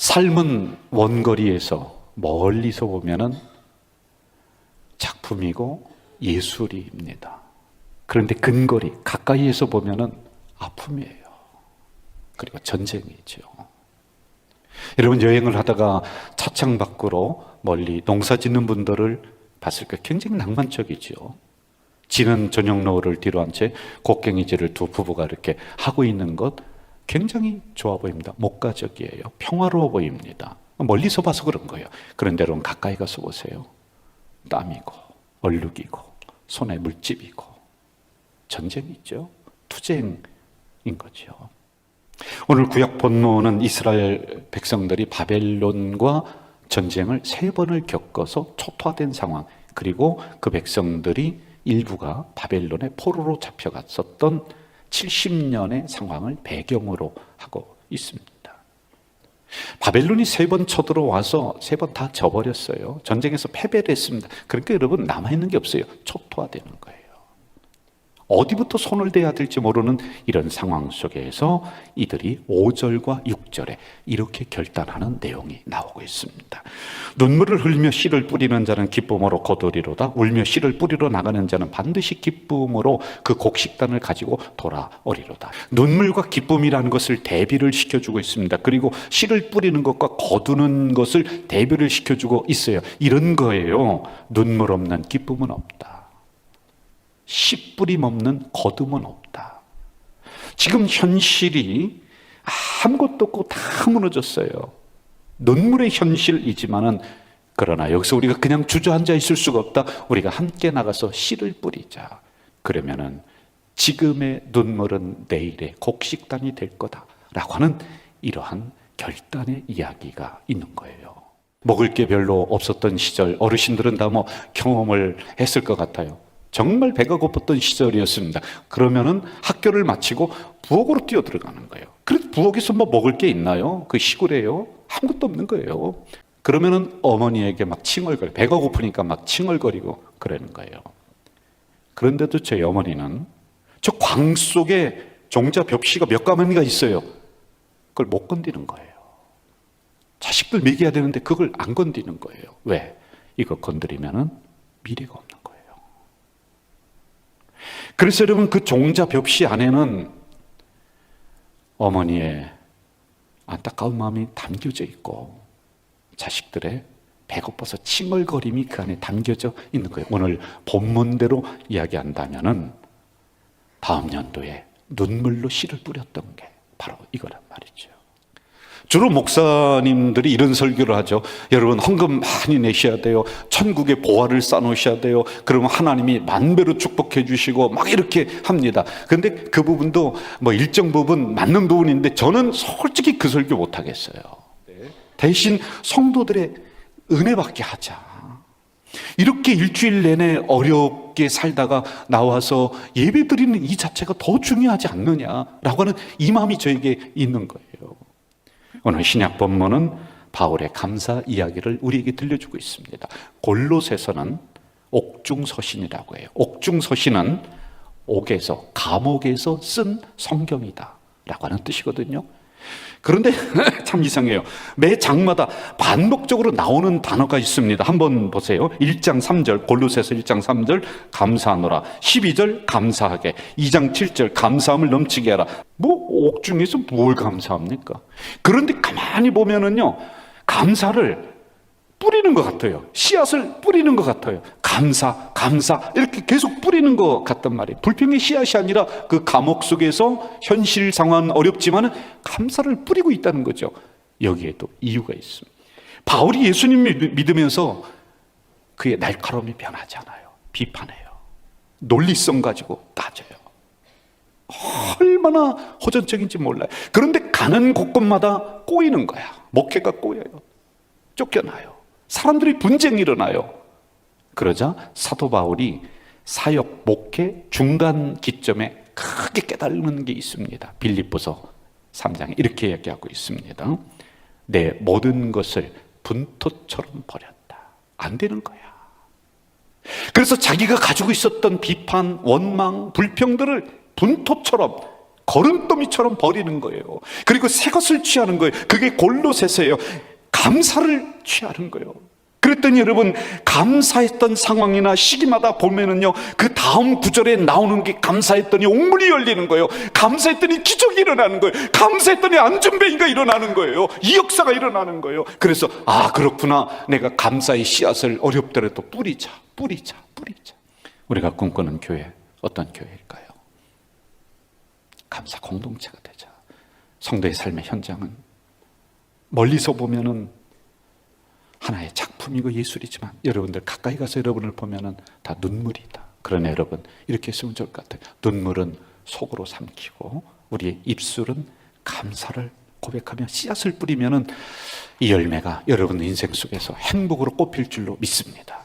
삶은 원거리에서 멀리서 보면은 작품이고 예술입니다. 그런데 근거리 가까이에서 보면은 아픔이에요. 그리고 전쟁이죠. 여러분 여행을 하다가 차창 밖으로 멀리 농사 짓는 분들을 봤을 때 굉장히 낭만적이죠. 지는 저녁 노을을 뒤로 한 채 곡괭이질을 두 부부가 이렇게 하고 있는 것 굉장히 좋아 보입니다. 목가적이에요. 평화로워 보입니다. 멀리서 봐서 그런 거예요. 그런데 여러분 가까이 가서 보세요. 땀이고 얼룩이고 손에 물집이고 전쟁이죠. 투쟁인 거죠. 오늘 구약 본문은 이스라엘 백성들이 바벨론과 전쟁을 세 번을 겪어서 초토화된 상황 그리고 그 백성들이 일부가 바벨론의 포로로 잡혀갔었던 70년의 상황을 배경으로 하고 있습니다. 바벨론이 세 번 쳐들어와서 세 번 다 져버렸어요. 전쟁에서 패배를 했습니다. 그러니까 여러분 남아있는 게 없어요. 초토화되는 거예요. 어디부터 손을 대야 될지 모르는 이런 상황 속에서 이들이 5절과 6절에 이렇게 결단하는 내용이 나오고 있습니다. 눈물을 흘며 씨를 뿌리는 자는 기쁨으로 거두리로다. 울며 씨를 뿌리러 나가는 자는 반드시 기쁨으로 그 곡식단을 가지고 돌아오리로다. 눈물과 기쁨이라는 것을 대비를 시켜주고 있습니다. 그리고 씨를 뿌리는 것과 거두는 것을 대비를 시켜주고 있어요. 이런 거예요. 눈물 없는 기쁨은 없다. 씨 뿌림 없는 거둠은 없다. 지금 현실이 아무것도 없고 다 무너졌어요. 눈물의 현실이지만은 그러나 여기서 우리가 그냥 주저앉아 있을 수가 없다. 우리가 함께 나가서 씨를 뿌리자. 그러면은 지금의 눈물은 내일의 곡식단이 될 거다라고 하는 이러한 결단의 이야기가 있는 거예요. 먹을 게 별로 없었던 시절 어르신들은 다 뭐 경험을 했을 것 같아요. 정말 배가 고팠던 시절이었습니다. 그러면은 학교를 마치고 부엌으로 뛰어 들어가는 거예요. 그래도 부엌에서 뭐 먹을 게 있나요? 그 시골에요. 아무것도 없는 거예요. 그러면은 어머니에게 막 칭얼거려. 배가 고프니까 막 칭얼거리고 그러는 거예요. 그런데도 저희 어머니는 저 광 속에 종자 벽시가 몇 가마니가 있어요. 그걸 못 건드는 거예요. 자식들 먹여야 되는데 그걸 안 건드는 거예요. 왜? 이거 건드리면은 미래가 없는 거예요. 그래서 여러분 그 종자 벽시 안에는 어머니의 안타까운 마음이 담겨져 있고 자식들의 배고파서 칭얼거림이 그 안에 담겨져 있는 거예요. 오늘 본문대로 이야기한다면은 다음 연도에 눈물로 씨를 뿌렸던 게 바로 이거란 말이죠. 주로 목사님들이 이런 설교를 하죠. 여러분 헌금 많이 내셔야 돼요. 천국에 보화를 쌓아놓으셔야 돼요. 그러면 하나님이 만배로 축복해 주시고 막 이렇게 합니다. 그런데 그 부분도 뭐 일정 부분 맞는 부분인데 저는 솔직히 그 설교 못 하겠어요. 대신 성도들의 은혜 받게 하자. 이렇게 일주일 내내 어렵게 살다가 나와서 예배 드리는 이 자체가 더 중요하지 않느냐라고 하는 이 마음이 저에게 있는 거예요. 오늘 신약 본문은 바울의 감사 이야기를 우리에게 들려주고 있습니다. 골로새서는 옥중서신이라고 해요. 옥중서신은 옥에서 감옥에서 쓴 성경이다라고 하는 뜻이거든요. 그런데 참 이상해요. 매 장마다 반복적으로 나오는 단어가 있습니다. 한번 보세요. 1장 3절, 골로새서 1장 3절, 감사하노라. 12절, 감사하게. 2장 7절, 감사함을 넘치게 하라. 뭐, 옥중에서 뭘 감사합니까? 그런데 가만히 보면은요, 감사를 뿌리는 것 같아요. 씨앗을 뿌리는 것 같아요. 감사, 감사, 이렇게 계속 뿌리는 것 같단 말이에요. 불평의 씨앗이 아니라 그 감옥 속에서 현실 상황 어렵지만 감사를 뿌리고 있다는 거죠. 여기에도 이유가 있습니다. 바울이 예수님 믿으면서 그의 날카로움이 변하지 않아요. 비판해요. 논리성 가지고 따져요. 얼마나 호전적인지 몰라요. 그런데 가는 곳곳마다 꼬이는 거야. 목회가 꼬여요. 쫓겨나요. 사람들이 분쟁이 일어나요. 그러자 사도 바울이 사역 목회 중간 기점에 크게 깨달는 게 있습니다. 빌립보서 3장에 이렇게 얘기하고 있습니다. 내 모든 것을 분토처럼 버렸다. 안 되는 거야. 그래서 자기가 가지고 있었던 비판, 원망, 불평들을 분토처럼 거름더미처럼 버리는 거예요. 그리고 새 것을 취하는 거예요. 그게 골로새서예요. 감사를 취하는 거예요. 그랬더니 여러분 감사했던 상황이나 시기마다 보면은요 그 다음 구절에 나오는 게 감사했더니 옥문이 열리는 거예요. 감사했더니 기적이 일어나는 거예요. 감사했더니 안전뱅이가 일어나는 거예요. 이 역사가 일어나는 거예요. 그래서 아 그렇구나. 내가 감사의 씨앗을 어렵더라도 뿌리자 뿌리자 뿌리자. 우리가 꿈꾸는 교회 어떤 교회일까요? 감사 공동체가 되자. 성도의 삶의 현장은 멀리서 보면은 하나의 작품이고 예술이지만 여러분들 가까이 가서 여러분을 보면은 다 눈물이다. 그러나 여러분 이렇게 했으면 좋을 것 같아요. 눈물은 속으로 삼키고 우리의 입술은 감사를 고백하며 씨앗을 뿌리면은 이 열매가 여러분 인생 속에서 행복으로 꽃필 줄로 믿습니다.